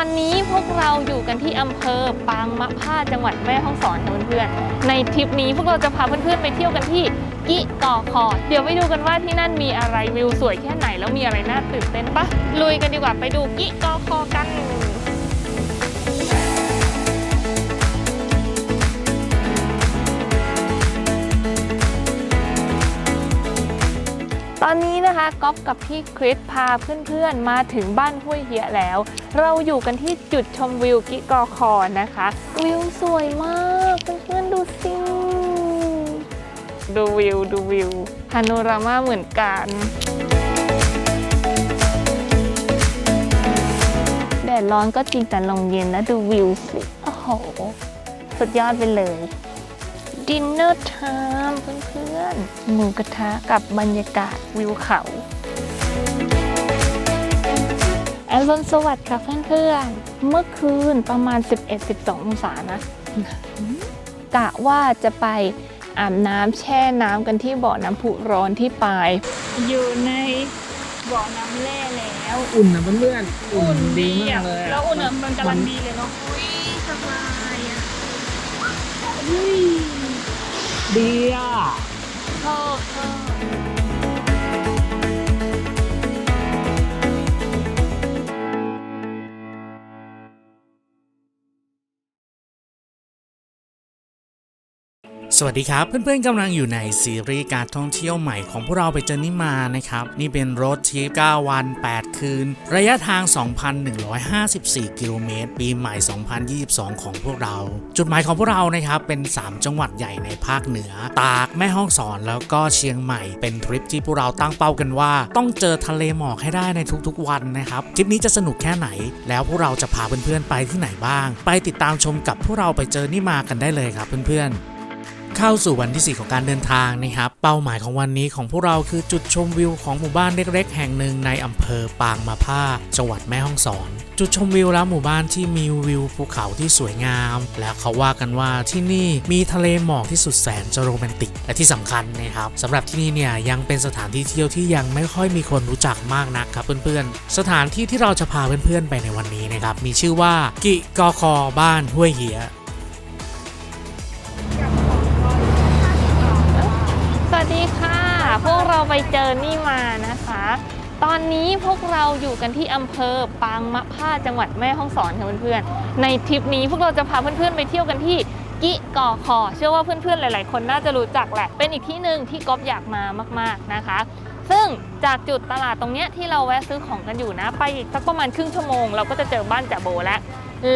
อนนี้พวกเราอยู่กันที่อำเภอปางมะผ้าจังหวัดแม่ฮ่องสอนค่ะเพื่อนๆในทริปนี้พวกเราจะพาเพื่อนๆไปเที่ยวกันที่กิกอคอเดี๋ยวไปดูกันว่าที่นั่นมีอะไรวิวสวยแค่ไหนแล้วมีอะไรน่าตื่นเต้นปะลุยกันดีกว่าไปดูกิกอคอกัน ตอนนี้นะคะก๊อฟกับพี่คริสพาเพื่อนๆมาถึงบ้านห้วยเหียแล้ว เราอยู่กันที่จุดชมวิวกิกอคอนะคะ วิวสวยมากเพื่อนๆดูสิดูวิวดูวิวพาโนรามาเหมือนกันแดดร้อนก็จริงแต่ลมเย็นแล้วดูวิวสิโอ้โห สุดยอดไปเลย ดินเนอร์ไทม์เพื่อนๆหมูกระทะกับบรรยากาศวิวเขาอรุณสวัสดิ์ค่ะเพื่อนๆ เมื่อคืนประมาณ 11-12 องศานะกะว่าจะไปอาบน้ำแช่น้ำกันที่บ่อน้ำพุร้อนที่ปลาย อยู่ในบ่อน้ำแร่แล้ว อุ่นนะเพื่อนๆ อุ่นดีมากเลยแล้วอุ่นอะมันกำลังดีเลยเนาะอุ้ยสบายอะ ดีอะ ชอบชอบ สวัสดีครับ เพื่อนๆกำลังอยู่ในซีรีส์การท่องเที่ยวใหม่ของพวกเราไปเจอนี่มานะครับ นี่เป็นรถทริป9วัน 8 คืน ระยะทาง 2,154 กิโลเมตร ปีใหม่ 2022 ของพวกเรา จุดหมายของพวกเรานะครับเป็น 3 จังหวัดใหญ่ในภาคเหนือ ตากแม่ฮ่องสอนแล้วก็เชียงใหม่ เป็นทริปที่พวกเราตั้งเป้ากันว่า ต้องเจอทะเลหมอกให้ได้ในทุกๆ วันนะครับทริปนี้จะสนุกแค่ไหน แล้วพวกเราจะพาเพื่อนๆไปที่ไหนบ้าง ไปติดตามชมกับพวกเราไปเจอนี่มากันได้เลยครับเพื่อนๆ เข้าสู่วันที่ 4 ของการเดินทางนะครับ เป้าหมายของวันนี้ของพวกเราคือจุดชมวิวของหมู่บ้านเล็กๆ แห่งหนึ่งในอำเภอปางมาผ้า จังหวัดแม่ฮ่องสอน จุดชมวิวและหมู่บ้านที่มีวิวภูเขาที่สวยงาม และเขาว่ากันว่าที่นี่มีทะเลหมอกที่สุดแสนจะโรแมนติก และที่สำคัญนะครับสำหรับที่นี่เนี่ยยังเป็นสถานที่เที่ยวที่ยังไม่ค่อยมีคนรู้จักมากนักครับเพื่อนๆ สถานที่ที่เราจะพาเพื่อนๆไปในวันนี้นะครับมีชื่อว่ากิกอคอบ้านห้วยเหีย สวัสดีค่ะ พวกเราไปเจอนี่มานะคะ ตอนนี้พวกเราอยู่กันที่อำเภอปางมะผ้าจังหวัดแม่ฮ่องสอนค่ะเพื่อนๆ ในทริปนี้พวกเราจะพาเพื่อนๆไปเที่ยวกันที่กิกอคอเชื่อว่าเพื่อนๆหลาย ๆ คนน่าจะรู้จักแหละ เป็นอีกที่หนึ่งที่ก๊อฟอยากมามากๆนะคะ ซึ่งจากจุดตลาดตรงเนี้ยที่เราแวะซื้อของกันอยู่นะ ไปอีกสักประมาณครึ่งชั่วโมง เราก็จะเจอบ้านจ่าโบแล้ว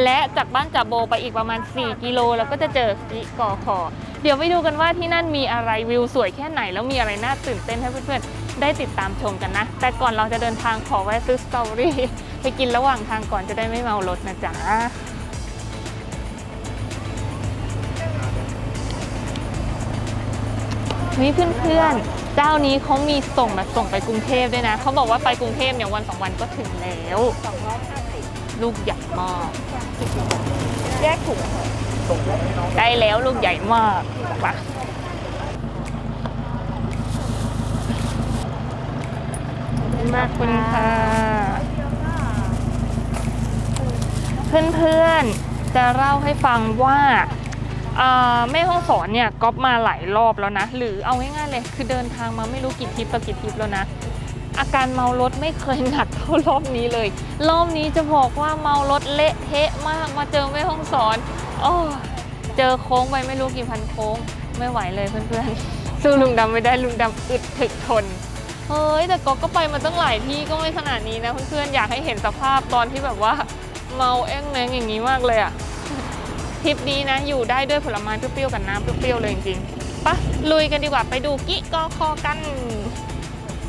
และจากบ้านจ่าโบไปอีกประมาณ 4 กิโลเราก็จะเจอกิกอคอเดี๋ยวไปดูกันว่าที่นั่นมีอะไรวิวสวยแค่ไหน แล้วมีอะไรน่าตื่นเต้นให้เพื่อนๆ ได้ติดตามชมกันนะ แต่ก่อนเราจะเดินทางขอแวะซื้อสตรอเบอรี่ไปกินระหว่างทางก่อนจะได้ไม่เมารถนะจ๊ะนี่เพื่อนๆ เจ้านี้เขามีส่งแบบส่งไปกรุงเทพด้วยนะ เขาบอกว่าไปกรุงเทพเนี่ยวันสองวันก็ถึงแล้ว ลูกใหญ่มาก แยกถุงได้แล้วลูกใหญ่มากปะมากคุณค่ะ เพื่อนๆ จะเล่าให้ฟังว่าเอ่อแม่ห้องสอนเนี่ยก๊อปมาหลายรอบแล้วนะ หรือเอาง่ายๆเลย คือเดินทางมาไม่รู้กี่ทริปต่อกี่ทริปแล้วนะ อาการเมารถไม่เคยหนักเท่ารอบนี้เลย รอบนี้จะบอกว่าเมารถเละเทะมากมาเจอแม่ห้องสอนโอ้เจอโค้งไปไม่รู้กี่พันโค้ง ไม่ไหวเลยเพื่อนๆสู้ลุงดำไม่ได้ลุงดำอึดถึกทนเฮ้ยแต่ก็ก็ไปมาตั้งหลายที่ก็ไม่ขนาดนี้นะเพื่อนๆอยากให้เห็นสภาพตอนที่แบบว่า เมาแอ้งแมงอย่างนี้มากเลยอะทริปนี้นะอยู่ได้ด้วยผลไม้เปรี้ยวๆกับน้ำเปรี้ยวๆเลยจริงๆปะลุยกันดีกว่าไปดูกิกอคอกัน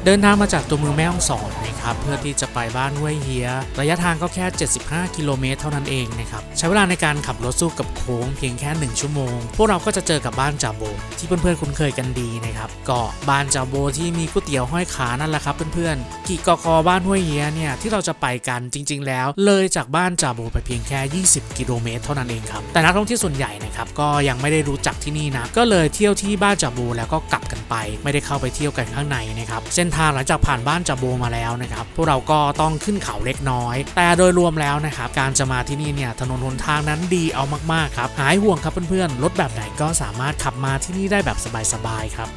เดินทางมาจากตัวเมืองแม่ฮ่องสอนนะครับเพื่อที่จะไปบ้านห้วยเฮีย ระยะทางก็แค่ 75 กิโลเมตรเท่านั้นเองนะครับใช้เวลาในการขับรถสู้กับโค้งเพียงแค่ 1 ชั่วโมง พวกเราก็จะเจอกับบ้านจาโบ ที่เพื่อนๆคุ้นเคยกันดีนะครับก็บ้านจาโบที่มีก๋วยเตี๋ยวห้อยขานั่นแหละครับเพื่อนๆกี่กกบ้านห้วยเฮียเนี่ยที่เราจะไปกันจริง ๆ แล้ว เลยจากบ้านจาโบไปเพียงแค่ 20 กิโลเมตรเท่านั้นเองครับแต่นักท่องเที่ยวส่วนใหญ่นะครับก็ยังไม่ได้รู้จักที่นี่นะก็เลยเที่ยวที่บ้านจาโบแล้วก็กลับกันไป ไม่ได้เข้าไปเที่ยวกันข้างในนะครับเส้นทางหลังจากผ่านบ้านจับโบมาแล้วนะครับนะครับพวกเราก็ต้องขึ้นเขาเล็กน้อย แต่โดยรวมแล้วนะครับการจะมาที่นี่เนี่ยถนนหนทางนั้นดีเอามากๆครับหายห่วงครับเพื่อนๆรถแบบไหนก็สามารถขับมาที่นี่ได้แบบสบายๆครับ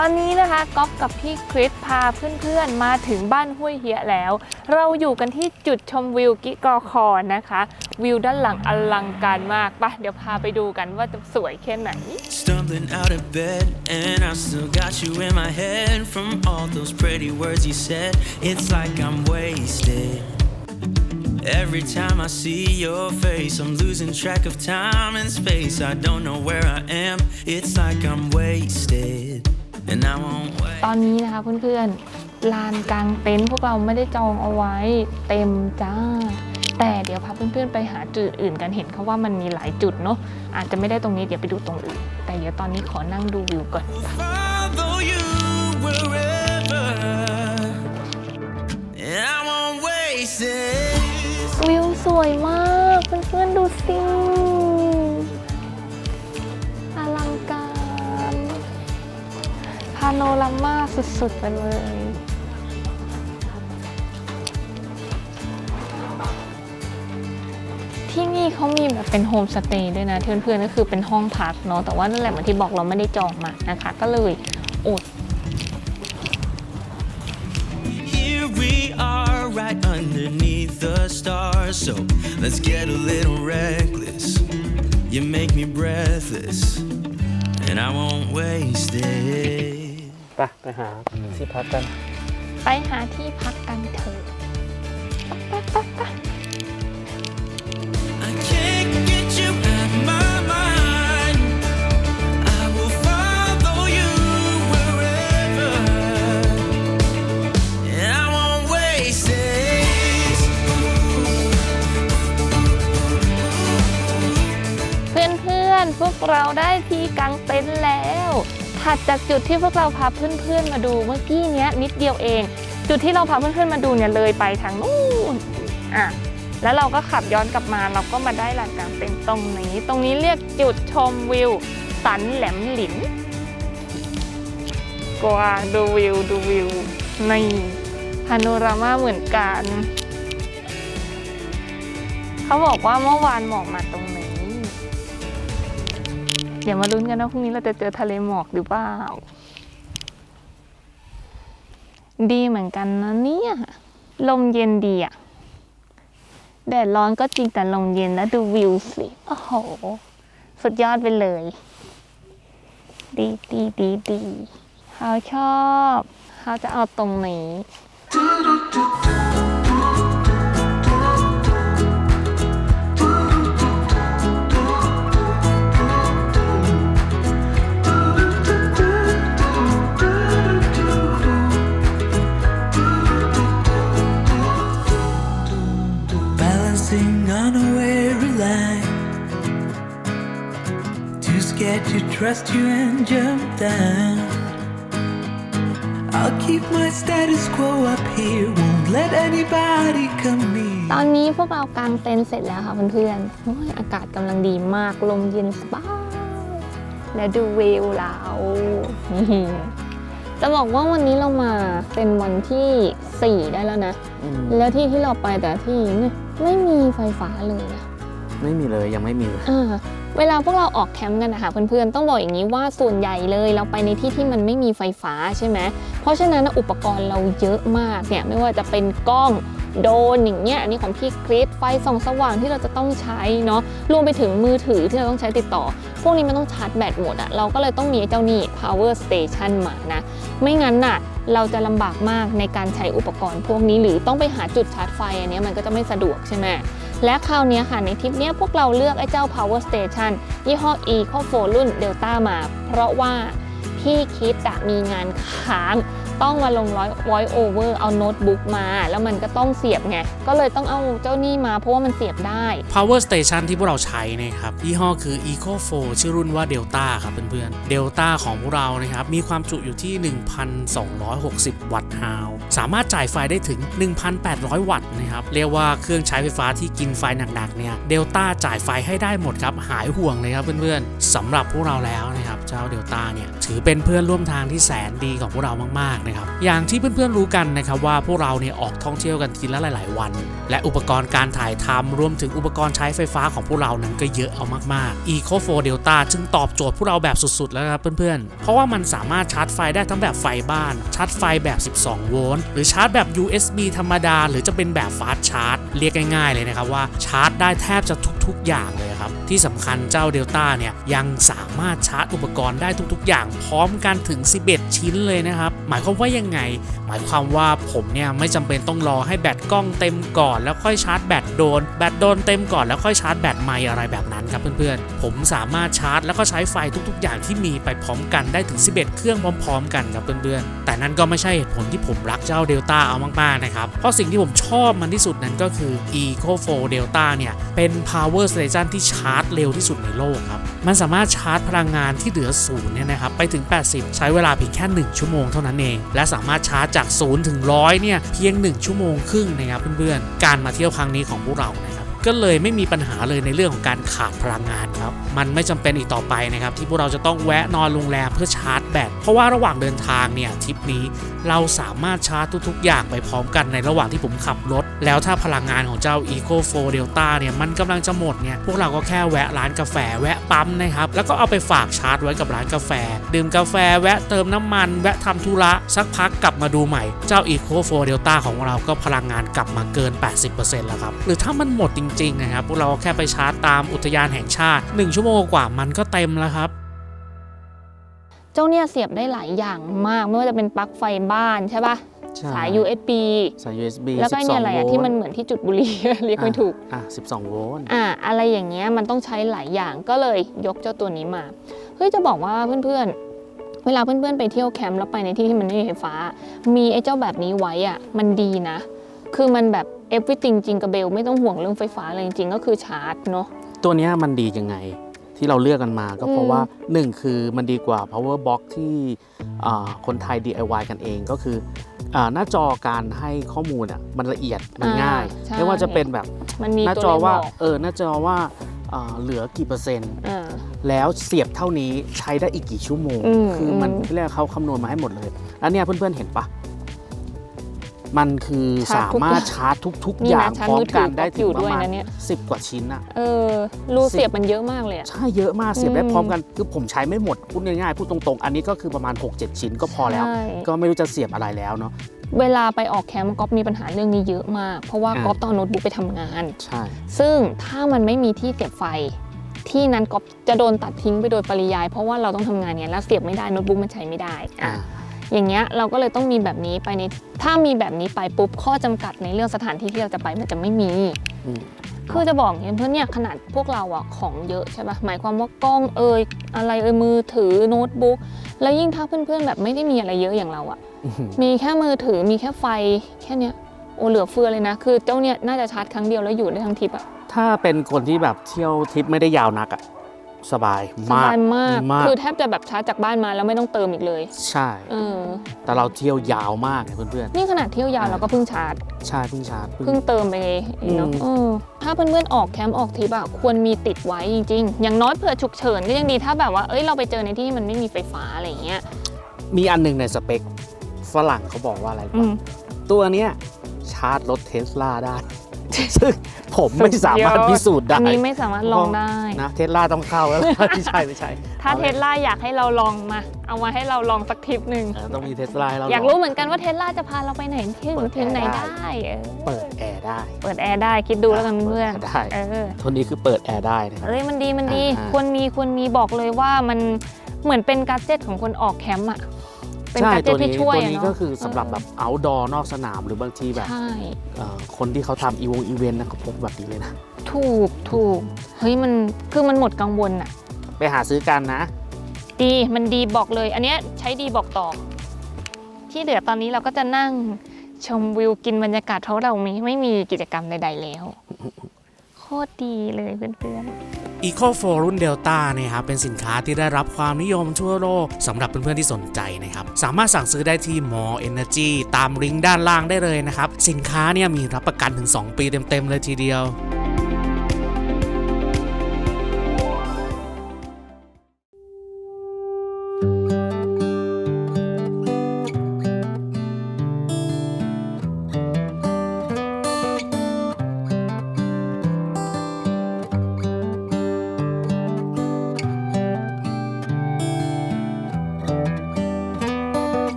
ตอนนี้นะคะก๊อฟกับพี่คริสพาเพื่อนๆมาถึงบ้านห้วยเฮียแล้ว เราอยู่กันที่จุดชมวิวกิกอคอนนะคะ วิวด้านหลังอลังการมากปะเดี๋ยวพาไปดูกันว่าจะสวยแค่ไหน Stumbling out of bed, and I still got you in my head from all those pretty words you said. It's like I'm wasted. Every time I see your face, I'm losing track of time and space. I don't know where I am. It's like I'm wasted, and I won't wait. ตอนนี้นะคะเพื่อนๆ ลานกลางเต็นท์พวกเราไม่ได้จองเอาไว้เต็มจ้า แต่เดี๋ยวพาเพื่อนๆไปหาจุดอื่นกันเห็นเขาว่ามันมีหลายจุดเนาะอาจจะไม่ได้ตรงนี้เดี๋ยวไปดูตรงอื่น แต่เดี๋ยวตอนนี้ขอนั่งดูวิวก่อน Follow you wherever, and I won't waste it. วิวสวยมากเพื่อนๆดูสิาโนรามาสุดๆไปเลย ที่นี่เขามีแบบเป็นโฮมสเตย์ด้วยนะเพื่อนๆก็คือเป็นห้องพักเนาะแต่ว่านั่นแหละเหมือนที่บอกเราไม่ได้จองมานะคะ ก็เลยอด Here we are, right underneath the stars. So let's get a little reckless. You make me breathless, and I won't waste it. ไปไปหาที่พักกัน ไปหาที่พักกันเถอะ I can't get you out of my mind. I will follow you wherever, and I won't waste it. เพื่อนๆ พวกเราได้ที่กางเต็นท์แล้ว ถัดจากจุดที่พวกเราพาเพื่อนๆมาดูเมื่อกี้เนี้ยนิดเดียวเอง จุดที่เราพาเพื่อนๆมาดูเนี่ยเลยไปทางนู้นอะแล้วเราก็ขับย้อนกลับมาเราก็มาได้ลานกางเต็นตรงนี้ ตรงนี้เรียกจุดชมวิว สันแหลมหลินกว่าดูวิวดูวิวในพาโนรามาเหมือนกัน เขาบอกว่าเมื่อวานหมอกมาตรงนี้ เดี๋ยวมาลุ้นกันนะพรุ่งนี้เราจะเจอทะเลหมอกหรือเปล่า ดีเหมือนกันนะเนี่ย ลมเย็นดีอะแดดร้อนก็จริงแต่ลมเย็นแล้วดูวิวสิโอ้โห สุดยอดไปเลย ดีดีดีดีเขาชอบ เขาจะเอาตรงนี้ trust you and jump down. I'll keep my status quo up here. Won't let anybody come ต near. อนนี้พวกเรากางเต็นท์เสร็จแล้วค่ะเพื่อนๆโอ้ยอากาศกำลังดีมาก ลมเย็นสบายและดูวิวเรานี่จะบอกว่าวันนี้เรามาเป็นวันที่ 4 ได้แล้วนะ แล้วที่ที่เราไปแต่ละที่เนี่ยไม่มีไฟฟ้าเลยนะ ไม่มีเลยยังไม่มีเลย อ่า เวลาพวกเราออกแคมป์กันนะคะเพื่อนๆ ต้องบอกอย่างนี้ว่าส่วนใหญ่เลยเราไปในที่ที่มันไม่มีไฟฟ้าใช่ไหมเพราะฉะนั้นอุปกรณ์เราเยอะมากเนี่ยไม่ว่าจะเป็นกล้องโดรนอย่างเงี้ยอันนี้ของพี่คริสไฟส่องสว่างที่เราจะต้องใช้เนาะรวมไปถึงมือถือที่เราต้องใช้ติดต่อ พวกนี้มันต้องชาร์จแบตหมดอะเราก็เลยต้องมีเจ้านี่ power station มานะ ไม่งั้นน่ะเราจะลำบากมากในการใช้อุปกรณ์พวกนี้หรือต้องไปหาจุดชาร์จไฟอันนี้มันก็จะไม่สะดวกใช่ไหม และคราวนี้ค่ะในทริปนี้พวกเราเลือกไอ้เจ้า power station ยี่ห้อ Eco 4รุ่น Delta มา เพราะว่าพี่คิดอะมีงานค้างต้องมาลงร้อย voice over เอาโน้ตบุ๊กมา แล้วมันก็ต้องเสียบไง ก็เลยต้องเอาเจ้านี่มาเพราะว่ามันเสียบได้ power station ที่พวกเราใช้นะครับยี่ห้อคือ eco 4ชื่อรุ่นว่า delta ครับเพื่อนๆ delta ของพวกเรานะครับ มีความจุอยู่ที่ 1,260 วัตต์ฮาว สามารถจ่ายไฟได้ถึง 1,800 วัตต์นะครับ เรียกว่าเครื่องใช้ไฟฟ้าที่กินไฟหนักๆเนี่ยเดลต้าจ่ายไฟให้ได้หมดครับ หายห่วงเลยครับเพื่อนๆสำหรับพวกเราแล้วนะครับ เจ้าเดลต้าเนี่ยถือเป็นเพื่อนร่วมทางที่แสนดีของพวกเรามากๆนะครับอย่างที่เพื่อนๆรู้กันนะครับว่าพวกเราเนี่ยออกท่องเที่ยวกันทีละหลายๆ วัน และอุปกรณ์การถ่ายทำรวมถึงอุปกรณ์ใช้ไฟฟ้าของพวกเรานั้นก็เยอะเอามากๆ Eco 4 Delta จึงตอบโจทย์พวกเราแบบสุดๆ แล้วครับเพื่อนๆเพราะว่ามันสามารถชาร์จไฟได้ทั้งแบบไฟบ้านชาร์จไฟแบบ 12 โวลต์หรือชาร์จแบบ USB ธรรมดา หรือจะเป็นแบบฟาสชาร์จเรียกง่ายๆ เลยนะครับว่าชาร์จได้แทบจะทุกๆอย่างเลยครับ ที่สำคัญเจ้า Delta เนี่ยยังสามารถชาร์จอุปกรณ์ได้ทุกๆ อย่าง พร้อมกันถึง 11 ชิ้นเลยนะครับ หมายความว่ายังไง หมายความว่าผมเนี่ยไม่จำเป็นต้องรอให้แบตกล้องเต็มก่อนแล้วค่อยชาร์จแบตโดน แบตโดนเต็มก่อนแล้วค่อยชาร์จแบตใหม่อะไรแบบนั้นครับเพื่อนๆ ผมสามารถชาร์จแล้วก็ใช้ไฟทุกๆ อย่างที่มีไปพร้อมกันได้ถึง 11 เครื่องพร้อม ๆ กันครับเพื่อนๆ แต่นั่นก็ไม่ใช่เหตุผลที่ผมรักเจ้า Delta เอามาก ๆ นะครับ เพราะสิ่งที่ผมชอบมันที่สุดนั้นก็คือ Eco 4 Delta เนี่ย เป็น power station ที่ชาร์จเร็วที่สุดในโลกครับ มันสามารถชาร์จพลังงานที่เหลือศูนย์เนี่ยนะครับ ไปถึง 80 ใช้เวลาเพียงแค่ 1 ชั่วโมงเท่านั้นเอง และสามารถชาร์จจากศูนย์ถึงร้อยเนี่ยเพียง 1 ชั่วโมงครึ่งนะครับเพื่อนๆ การมาเที่ยวครั้งนี้ของพวกเรานะ ก็เลยไม่มีปัญหาเลยในเรื่องของการขาดพลังงานครับ มันไม่จำเป็นอีกต่อไปนะครับ ที่พวกเราจะต้องแวะนอนโรงแรมเพื่อชาร์จแบต เพราะว่าระหว่างเดินทางเนี่ยทริปนี้เราสามารถชาร์จทุก ๆ อย่างไปพร้อมกันในระหว่างที่ผมขับรถ แล้วถ้าพลังงานของเจ้า Eco 4 Delta เนี่ยมันกำลังจะหมดเนี่ยพวกเราก็แค่แวะร้านกาแฟแวะปั๊มนะครับแล้วก็เอาไปฝากชาร์จไว้กับร้านกาแฟ ดื่มกาแฟแวะเติมน้ำมัน แวะทำธุระสักพักกลับมาดูใหม่เจ้า Eco 4 Delta ของเราก็พลังงานกลับมาเกิน 80%แล้วครับหรือถ้ามันหมดจริงๆนะครับพวกเราก็แค่ไปชาร์จตามอุทยานแห่งชาติ 1 ชั่วโมงกว่ามันก็เต็มแล้วครับเจ้าเนี่ยเสียบได้หลายอย่างมาก ไม่ว่าจะเป็นปลั๊กไฟบ้านใช่ปะ สาย USB สาย USB แล้วก็เนี่ยอะไรอะ12ที่มันเหมือนที่จุดบุหรี่ เรียกไม่ถูก อะ12 โวลต์อ่าอะไรอย่างเงี้ยมันต้องใช้หลายอย่างก็เลยยกเจ้าตัวนี้มา เฮ้ยจะบอกว่าเพื่อนๆ เวลาเพื่อนๆ ไปเที่ยวแคมป์แล้วไปในที่ที่มันไม่มีไฟฟ้า มีไอ้เจ้าแบบนี้ไว้อะมันดีนะ คือมันแบบ everything จริงกับเบลไม่ต้องห่วงเรื่องไฟฟ้าเลยจริงๆก็คือชาร์จเนาะตัวเนี้ยมันดียังไงที่เราเลือกกันมาก็เพราะอืมว่า 1 คือมันดีกว่า power box ที่อ่าคนไทย DIY กันเองก็คืออา หน้าจอการให้ข้อมูลอะมันละเอียดมันง่ายใช่ไม่ว่าจะเป็นแบบมันมีหน้าตัวจอเลขบว่าอกเออหน้าจอว่าอ่าเหลือกี่เปอร์เซ็นต์อ่าแล้วเสียบเท่านี้ใช้ได้อีกกี่ชั่วโมงอืมคือมันอืมเรียกเขาคำนวณมาให้หมดเลย แล้วเนี่ยเพื่อนๆเห็นปะ มันคือชาสาร์จทุกมารถชาร์จทุกๆนี่อย่างนะชาร์พจร้อมืมอถืกัอนได้อถึยู่งปด้วยระมาณนะเนี่ยสิบกว่าชิ้นอะเออรูเสียบมันเยอะมากเลยอะใช่เยอะมากเสียบได้อืมพร้อมกันคือผมใช้ไม่หมดพูดง่ายๆพูดตรงๆ อันนี้ก็คือประมาณ 6-7 ชิ้นก็พอแล้วใช่ก็ไม่รู้จะเสียบอะไรแล้วเนาะเวลาไปออกแคมป์ก๊อฟมีปัญหาเรื่องนี้เยอะมาก เพราะว่าอ่าก๊อฟต้องเอาโน้ตบุ๊กไปทำงานใช่ซึ่งถ้ามันไม่มีที่เสียบไฟ ที่นั้นก๊อฟจะโดนตัดทิ้งไปโดยปริยาย เพราะว่าเราต้องทำงานเนี่ยแล้วเสียบไม่ได้โน้ตบุ๊กมันใช้ไม่ได้อ่า อะอย่างเงี้ยเราก็เลยต้องมีแบบนี้ไปในถ้ามีแบบนี้ไปปุ๊บข้อจำกัดในเรื่องสถานที่ที่เราจะไปมันจะไม่มีอืมคือจะบอกอย่างนี้เพื่อนเนี่ยขนาดพวกเราอะของเยอะใช่ปะหมายความว่ากล้องเอ่ยอะไรเอ่ยมือถือโน้ตบุ๊กแล้วยิ่งถ้าเพื่อนๆแบบไม่ได้มีอะไรเยอะอย่างเราอะอื้อหือมีแค่มือถือมีแค่ไฟแค่เนี้ยโอ้เหลือเฟือเลยนะ คือเจ้าเนี่ยน่าจะชาร์จครั้งเดียวแล้วอยู่ได้ทั้งทริปอะถ้าเป็นคนที่แบบเที่ยวทริปไม่ได้ยาวนักอะ สบายสมากบายมาก มาก คือแทบจะแบบชาร์จจากบ้านมาแล้วไม่ต้องเติมอีกเลยใช่ เออแต่เราเที่ยวยาวมากเนี่ยเพื่อนนี่ขนาดเที่ยวยาวเราก็เพิ่งชาร์จ ๆ ใช่เพิ่งชาร์จเพิ่ง เพิ่งเติมไปเองเนาะอืม เออถ้าเพื่อนๆออกแคมป์ออกทริปอะควรมีติดไว้จริงๆ อย่างน้อยเผื่อฉุกเฉินก็ยังดีถ้าแบบว่า เอ้ยเราไปเจอในที่มันไม่มีไฟฟ้าอะไรอย่างเงี้ยมีอันหนึงในสเปค ฝรั่งเขาบอกว่าอะไรอืวะมตัวเนี้ย ชาร์จรถเทสลาได้ ซึ่งผมไม่สามารถสุดยอดพิสูจน์ได้อันนี้ไม่สามารถลองได้นะเทสลาต้องเข้าแล้วไม่ใช่ไม่ใช่ ถ้าอลยเทสลาอยากให้เราลองมา เอามาให้เราลองสักทริปหนึ่งเออต้องมีเทสลาให้เราอยากลงรู้เหมือนกันว่าเทสลาจะพาเราไปไหนที่เปิดถึงไหนแอร์ได้ได้เออเปิดแอร์ได้ เปิดแอร์ได้คิดดูแล้วกันเพื่อนเปิดแอร์ได้เออตัวนี้คือเปิดแอร์ได้นะครับเอ้ยมันดีมันดีอ่าควรมีควรมีบอกเลยว่ามันเหมือนเป็นการ์เจ็ตของคนออกแคมป์อะ เป็นใช่การ์เจ็ตัตวที่นี้ช่วยตัวอะนี้เนาะก็คือสำหรับแบบ outdoor นอกสนามหรือบางทีแบบใช่ เอ่อคนที่เขาทำอีวงอีเวนต์นะเขาพกแบบนี้เลยนะ ถูกถูกเฮ้ยมันคือมันหมดกังวลอะไปหาซื้อกันนะ ดีมันดีบอกเลย อันเนี้ยใช้ดีบอกต่อ ที่เหลือตอนนี้เราก็จะนั่งชมวิวกินบรรยากาศเพราะเรามีไม่มีกิจกรรมใดๆแล้ว โคตรดีเลยเพื่อนๆ Eco 4รุ่น Delta นะครับเป็นสินค้าที่ได้รับความนิยมทั่วโลกสำหรับเพื่อนๆที่สนใจนะครับสามารถสั่งซื้อได้ที่ More Energy ตามลิงก์ด้านล่างได้เลยนะครับสินค้าเนี่ยมีรับประกันถึง 2 ปีเต็มๆเลยทีเดียว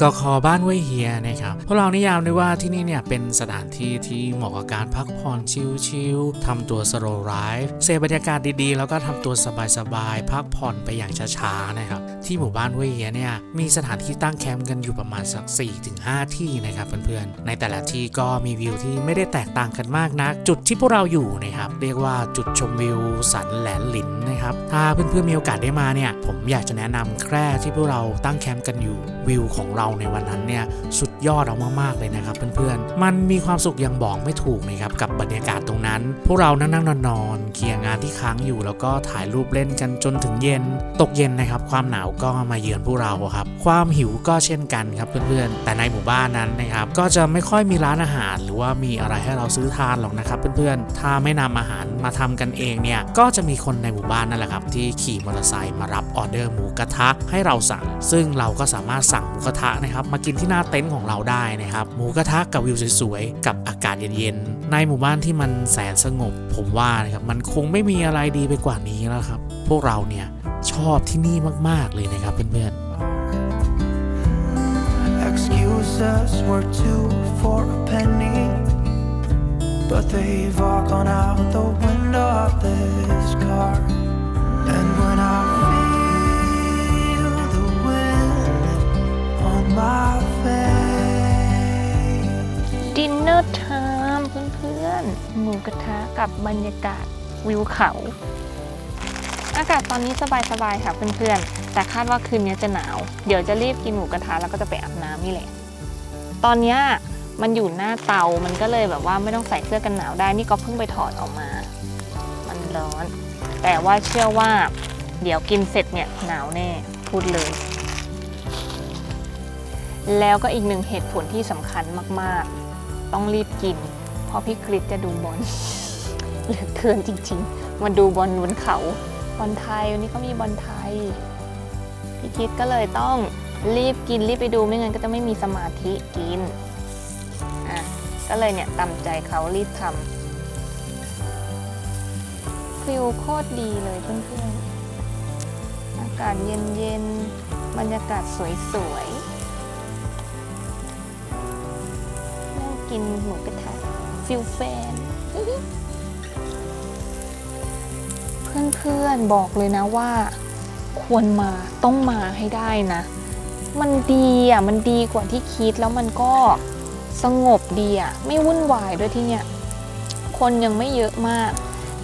กิกคอบ้านห้วยเฮียนะครับพวกเรานิยามได้ว่าที่นี่เนี่ยเป็นสถานที่ที่เหมาะกับการพักผ่อนชิลๆทำตัวสโลไลฟ์เซฟบรรยากาศดีๆ แล้วก็ทำตัวสบายๆพักผ่อนไปอย่างช้าๆนะครับที่หมู่บ้านห้วยเฮียเนี่ยมีสถานที่ตั้งแคมป์กันอยู่ประมาณสัก 4-5 ที่นะครับเพื่อนๆในแต่ละที่ก็มีวิวที่ไม่ได้แตกต่างกันมากนัก จุดที่พวกเราอยู่นะครับเรียกว่าจุดชมวิวสันแหลนหลินนะครับถ้าเพื่อนๆมีโอกาสได้มาเนี่ยผมอยากจะแนะนำแคร่ที่พวกเราตั้งแคมป์กันอยู่วิวของเราในวันนั้นเนี่ยสุดยอดเอามากๆเลยนะครับเพื่อนๆ มันมีความสุขอย่างบอกไม่ถูกนะครับกับบรรยากาศตรงนั้น พวกเรานั่งๆนอนๆเคลียร์งานที่ค้างอยู่ แล้วก็ถ่ายรูปเล่นกันจนถึงเย็น ตกเย็นนะครับ ความหนาวก็มาเยือนพวกเราครับ ความหิวก็เช่นกันครับเพื่อนๆ แต่ในหมู่บ้านนั้นนะครับก็จะไม่ค่อยมีร้านอาหาร หรือว่ามีอะไรให้เราซื้อทานหรอกนะครับเพื่อนๆ ถ้าไม่นำอาหารมาทำกันเองเนี่ยก็จะมีคนในหมู่บ้านนั่นแหละครับที่ขี่มอเตอร์ไซค์มารับออเดอร์หมูกระทะให้เราสั่ง ซึ่งเราก็สามารถสั่งหมูกระทะนะครับมากินที่หน้าเต็นท์ของเราได้นะครับหมูกระทะกับวิวสวยๆกับอากาศเย็นๆในหมู่บ้านที่มันแสนสงบ ผมว่านะครับมันคงไม่มีอะไรดีไปกว่านี้แล้วครับ พวกเราเนี่ยชอบที่นี่มากๆเลยนะครับเพื่อนๆ Excuses were two for a penny, but they've all gone out the window of this car. And when I ดินเนอร์ไทม์เพื่อนๆ หมูกระทะกับบรรยากาศวิวเขา อากาศตอนนี้สบายๆค่ะเพื่อนๆ แต่คาดว่าคืนนี้จะหนาว เดี๋ยวจะรีบกินหมูกระทะแล้วก็จะไปอาบน้ำนี่แหละ ตอนนี้มันอยู่หน้าเตา มันก็เลยแบบว่าไม่ต้องใส่เสื้อกันหนาวได้ นี่ก็เพิ่งไปถอดออกมา มันร้อน แต่ว่าเชื่อว่า เดี๋ยวกินเสร็จเนี่ยหนาวแน่ พูดเลย แล้วก็อีกหนึ่งเหตุผลที่สำคัญมากๆ ต้องรีบกิน เพราะพี่คริสจะดูบอลเหลือเกินจริงๆ มาดูบอลบนเขาบอลไทยวันนี้ก็มีบอลไทย พี่คริสก็เลยต้องรีบกินรีบไปดูไม่งั้นก็จะไม่มีสมาธิกินอะก็เลยเนี่ยตามใจเขารีบทำฟิลโคตรดีเลยเพื่อนๆอากาศเย็นๆบรรยากาศสวยๆ กินหมูกระทะฟิลแฟน เพื่อนๆบอกเลยนะว่า ควรมาต้องมาให้ได้นะ มันดีอะมันดีกว่าที่คิดแล้วมันก็สงบดีอะไม่วุ่นวายด้วยที่เนี่ยคนยังไม่เยอะมาก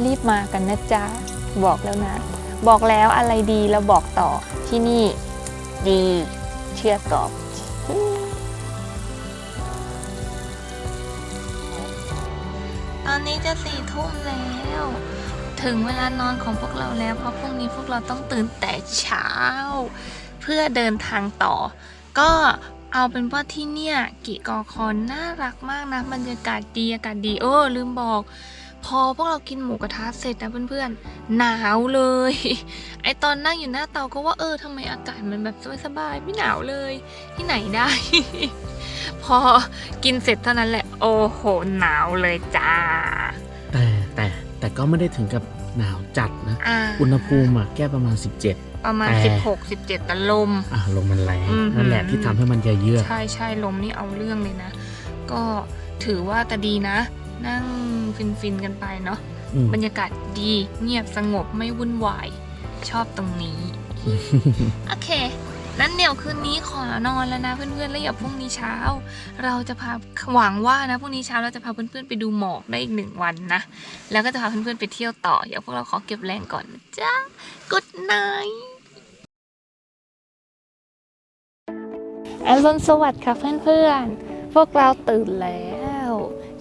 รีบมากันนะจ๊ะ บอกแล้วนะ บอกแล้วอะไรดีแล้วบอกต่อที่นี่ดีเชื่อตอบ อนนี้จะสี่ทุ่มแล้ว ถึงเวลานอนของพวกเราแล้ว เพราะพรุ่งนี้พวกเราต้องตื่นแต่เช้า เพื่อเดินทางต่อ ก็เอาเป็นว่าที่เนี่ยกิกอคอนน่ารักมากนะบรรยากาศดีอากาศดีเออลืมบอก พอพวกเรากินหมูกระทะเสร็จนะเพื่อนๆหนาวเลย ไอตอนนั่งอยู่หน้าเตาก็ว่าเออทำไมอากาศมันแบบสบายๆไม่หนาวเลย ที่ไหนได้ พอกินเสร็จเท่านั้นแหละ โอ้โห หนาวเลยจ้า แต่แต่แต่ก็ไม่ได้ถึงกับหนาวจัดนะอ่าอุณหภูมิอะแค่ประมาณ 17 ประมาณ แต่ 16 17แต่ลม อะลมมันแรงอืม นั่นแหละที่ทำให้มันเยือกใช่ใช่ลมนี่เอาเรื่องเลยนะ ก็ถือว่าแต่ดีนะ นั่งฟินๆกันไปเนาะ อืม บรรยากาศดีเงียบสงบไม่วุ่นวาย ชอบตรงนี้ โอเค นั้นเดี๋ยวคืนนี้ขอนอนแล้วนะเพื่อนๆ แล้วอย่าพรุ่งนี้เช้า เราจะพาหวังว่านะพรุ่งนี้เช้าเราจะพาเพื่อนๆไปดูหมอกได้อีกหนึ่งวันนะ แล้วก็จะพาเพื่อนๆไปเที่ยวต่อ เดี๋ยวพวกเราขอเก็บแรงก่อนนะจ๊ะ Good night อรุณสวัสดิ์ค่ะเพื่อนๆ พวกเราตื่นแล้ว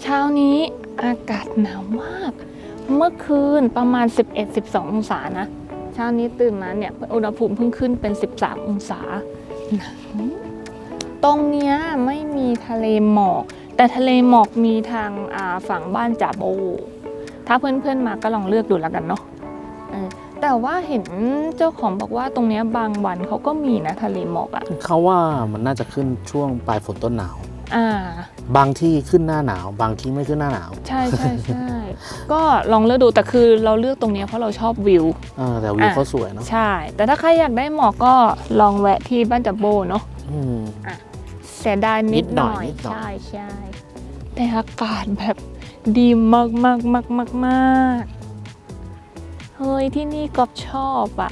เช้านี้อากาศหนาวมาก เมื่อคืนประมาณ 11-12 องศานะ เช้านี้ตื่นมาเนี่ยอุณหภูมิเพิ่งขึ้นเป็น 13 องศาหนาวตรงเนี้ยไม่มีทะเลหมอก แต่ทะเลหมอกมีทางอ่าฝั่งบ้านจ่าโบ ถ้าเพื่อนๆมาก็ลองเลือกดูแล้วกันเนาะเออแต่ว่าเห็นเจ้าของบอกว่าตรงเนี้ยบางวันเขาก็มีนะทะเลหมอกอะ่ะเขาว่ามันน่าจะขึ้นช่วงปลายฝนต้นหนาว อ่า บางที่ขึ้นหน้าหนาว บางที่ไม่ขึ้นหน้าหนาว ใช่ใช่ใช่ก็ลองเลือกดูแต่คือเราเลือกตรงเนี้ยเพราะเราชอบวิวเออแต่วิวอะเขาสวยเนาะใช่ แต่ถ้าใครอยากได้หมอกก็ลองแวะที่บ้านจับโบเนาะอืมเสียดายนิดหน่อยนิดหน่อย ใช่ใช่แต่อากาศแบบดีมากมากมากมากมากเฮ้ยที่นี่ก๊อฟชอบอะ่ะ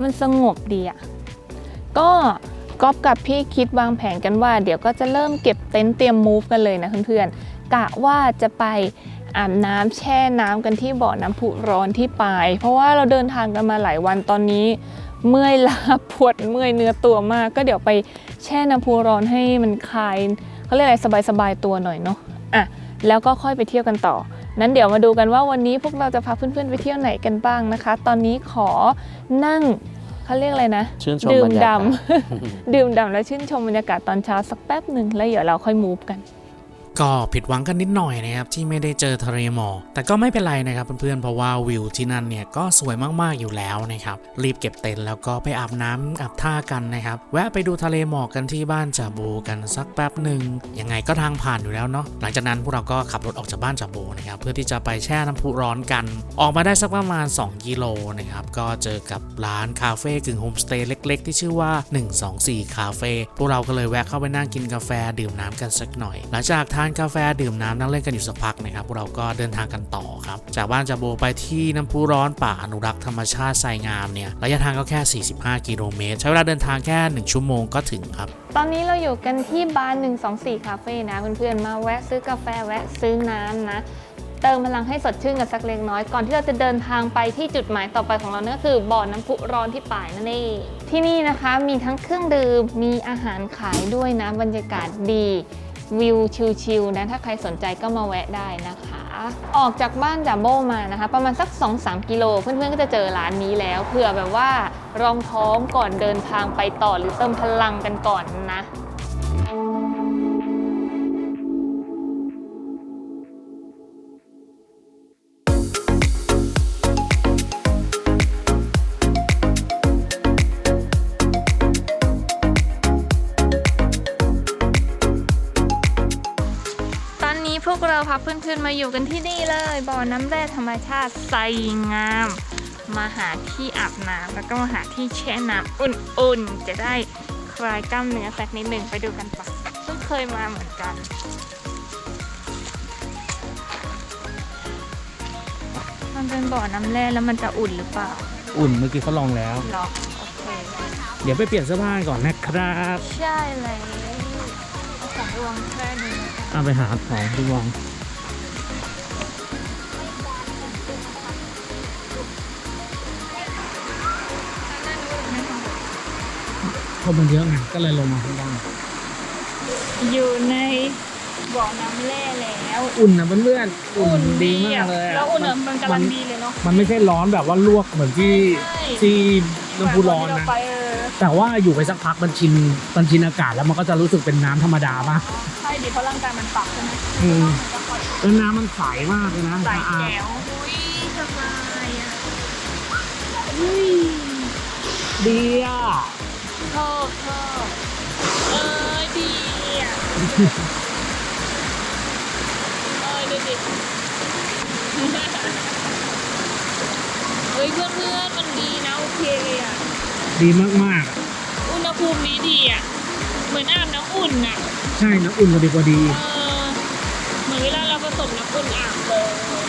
มันสงบดีอะ่ะ ก็ ก๊อฟกับพี่คิดวางแผนกันว่า เดี๋ยวก็จะเริ่มเก็บเต็นท์เตรียมมูฟกันเลยนะเพื่อนๆกะว่าจะไปอาบน้ำแช่น้ำกันที่บ่อน้ำพุร้อนที่ปาย เพราะว่าเราเดินทางกันมาหลายวันตอนนี้ เมื่อยล้าปวดเมื่อยเนื้อตัวมาก ก็เดี๋ยวไปแช่น้ำพุร้อนให้มันคลายเขาเรียกอะไรสบายๆตัวหน่อยเนาะอะแล้วก็ค่อยไปเที่ยวกันต่อ นั้นเดี๋ยวมาดูกันว่าวันนี้พวกเราจะพาเพื่อนๆไปเที่ยวไหนกันบ้างนะคะ ตอนนี้ขอนั่ง เขาเรียกอะไรนะชื่นชมดื่บมรรยากาศดำ ดื่มด่ำและชื่นชมบรรยากาศตอนเช้าสักแป๊บหนึ่งแล้วเดี๋ยวเราค่อยมูฟกัน ก็ผิดหวังกันนิดหน่อยนะครับที่ไม่ได้เจอทะเลหมอกแต่ก็ไม่เป็นไรนะครับเพื่อนๆเพราะว่าวิวที่นั่นเนี่ยก็สวยมากๆอยู่แล้วนะครับรีบเก็บเต็นท์แล้วก็ไปอาบน้ำอาบท่ากันนะครับแวะไปดูทะเลหมอกกันที่บ้านจ่าโบกันสักแป๊บหนึ่งยังไงก็ทางผ่านอยู่แล้วเนาะหลังจากนั้นพวกเราก็ขับรถออกจากบ้านจ่าโบนะครับเพื่อที่จะไปแช่น้ำพุร้อนกัน ออกมาได้สักประมาณ 2 กิโลนะครับก็เจอกับร้านคาเฟ่กึ่งโฮมสเตย์เล็ก ๆ ที่ชื่อว่า 124 คาเฟ่พวกเราก็เลยแวะเข้าไปนั่งกินกาแฟดื่มน้ำกันสักหน่อย หลังจากทานกาแฟดื่มน้ำนั่งเล่นกันอยู่สักพักนะครับเราก็เดินทางกันต่อครับ จากบ้านจาโบไปที่น้ำพุร้อนป่าอนุรักษ์ธรรมชาติไซงามเนี่ยระยะทางก็แค่ 45 กิโลเมตร ใช้เวลาเดินทางแค่ 1 ชั่วโมงก็ถึงครับ ตอนนี้เราอยู่กันที่บาร์124 คาเฟ่นะเพื่อนๆมาแวะซื้อกาแฟแวะซื้อน้ำนะเติมพลังให้สดชื่นกันสักเล็กน้อยก่อนที่เราจะเดินทางไปที่จุดหมายต่อไปของเราเนี่ยก็คือบ่อน้ำพุร้อนที่ป่ายนั่นเองที่นี่นะคะมีทั้งเครื่องดื่มมีอาหารขายด้วยนะบรรยากาศดี วิวชิลๆนะถ้าใครสนใจก็มาแวะได้นะคะ ออกจากบ้านจากโบมานะคะ ประมาณสัก 2-3 กิโล เพื่อนๆก็จะเจอร้านนี้แล้วเผื่อแบบว่ารองท้องก่อนเดินทางไปต่อหรือเติมพลังกันก่อนนะ มาอยู่กันที่นี่เลยบ่อน้ำแร่ธรรมชาติไซงาม มาหาที่อาบน้ำแล้วก็มาหาที่แช่น้ำอุ่นๆ จะได้คลายกล้ามเนื้อสักนิดหนึ่งไปดูกันปะเพิ่งเคยมาเหมือนกันมันเป็นบ่อน้ำแร่แล้วมันจะอุ่นหรือเปล่า อุ่นเมื่อกี้เขาลองแล้วหรอโอเค เดี๋ยวไปเปลี่ยนเสื้อผ้าก่อนนะครับ ใช่เลยเอาของรวงแค่นี้เอาไปหาของที่วาง คนมันเยอะไงก็เลยลงมาข้างล่างอยู่ในบ่อน้ำแร่แล้วอุ่นนะเพื่อนๆอุ่นดีมากเลยอะแล้วอุ่นอะมันกำลังดีเลยเนาะมันไม่ใช่ร้อนแบบว่าลวกเหมือนที่ที่น้ำพุร้อนนะแบบวัที่เาไปเออแต่ว่าอยู่ไปสักพักมันชินมันชินอากาศแล้วมันก็จะรู้สึกเป็นน้ำธรรมดามาก ใช่ดิเพราะร่างกายมันปรับใช่ไหมอืม แล้วน้ำมันใสมากเลยนะใส่สะอาดแก้วอุ้ยสบายอะดีอะ ชอบชอบเออดีอะเออดูดิเฮ้ยเพื่อนเพื่อนๆมันดีนะโอเคเลยอะ ดีมากๆอะอุณหภูมินี้ดีอะ เหมือนอาบน้ำอุ่นอะใช่น้ำอุ่นกว่าดีกว่าดี เออเหมือนเวลาเราผสมน้ำอุ่นอาบเลย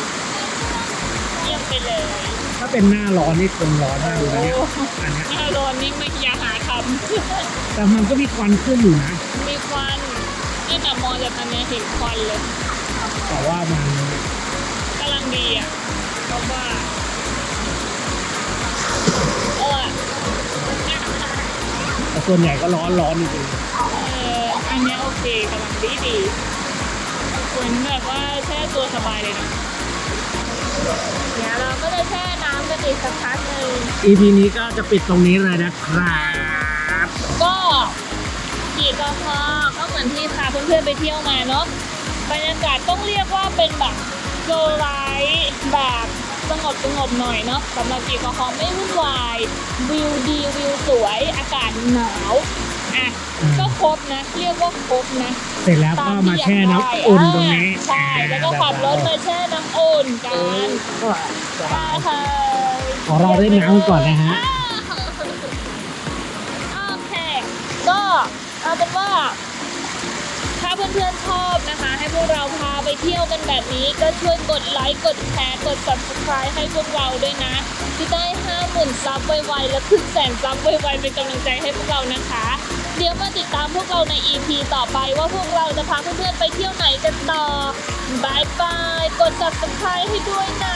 เยี่ยมไปเลย ถ้าเป็นหน้าร้อนนี่คงร้อนมากเลยนะเนี่ยโอ้อันเนี้ยหน้าร้อนนี่ไม่อยากหาทแต่มันก็มีควันขึ้นอยู่นะำมีควันนี่แต่มองจากทางเนี้ยเห็นควันเลยแต่ว่ามันกำลังดีอะเพราะว่าเออแต่ส่วนใหญ่ก็ร้อนร้อนจริงเอออันเนี้ยโอเคกำลังดีดีเหมือนแบบว่าแช่ตัวสบายเลยนะ สักพักหนึ่ง EP นี้ก็จะปิดตรงนี้เลยนะครับ ก็กี่กพก็เหมือนที่พาเพื่อนๆไปเที่ยวมาเนาะบรรยากาศต้องเรียกว่าเป็นแบบโซไลท์แบบสงบสงบๆหน่อยเนาะสำหรับกี่กพไม่วุ่นวายวิวดีวิวสวย อากาศหนาวอะก็ครบนะ เรียกว่าครบนะเสร็จแล้วก็มาแช่น้ำอุ่นตรงนี้ใช่แล้วก็ขับรถมาแช่น้ำอุ่นกันใช่ค่ะ ขอเราเล่นน้ำก่อนนะฮะ โอเค ก็เอาเป็นว่า ถ้าเพื่อนๆชอบนะคะ ให้พวกเราพาไปเที่ยวกันแบบนี้ก็ช่วยกดไลค์กดแชร์กด subscribe ให้พวกเราด้วยนะที่ได้ห้าหมื่นซับไวๆและครึ่งแสนซับไวๆเป็นกำลังใจให้พวกเรานะคะ เดี๋ยวมาติดตามพวกเราใน EP ต่อไปว่าพวกเราจะพาเพื่อนๆไปเที่ยวไหนกันต่อบายบาย กด subscribe ให้ด้วยนะ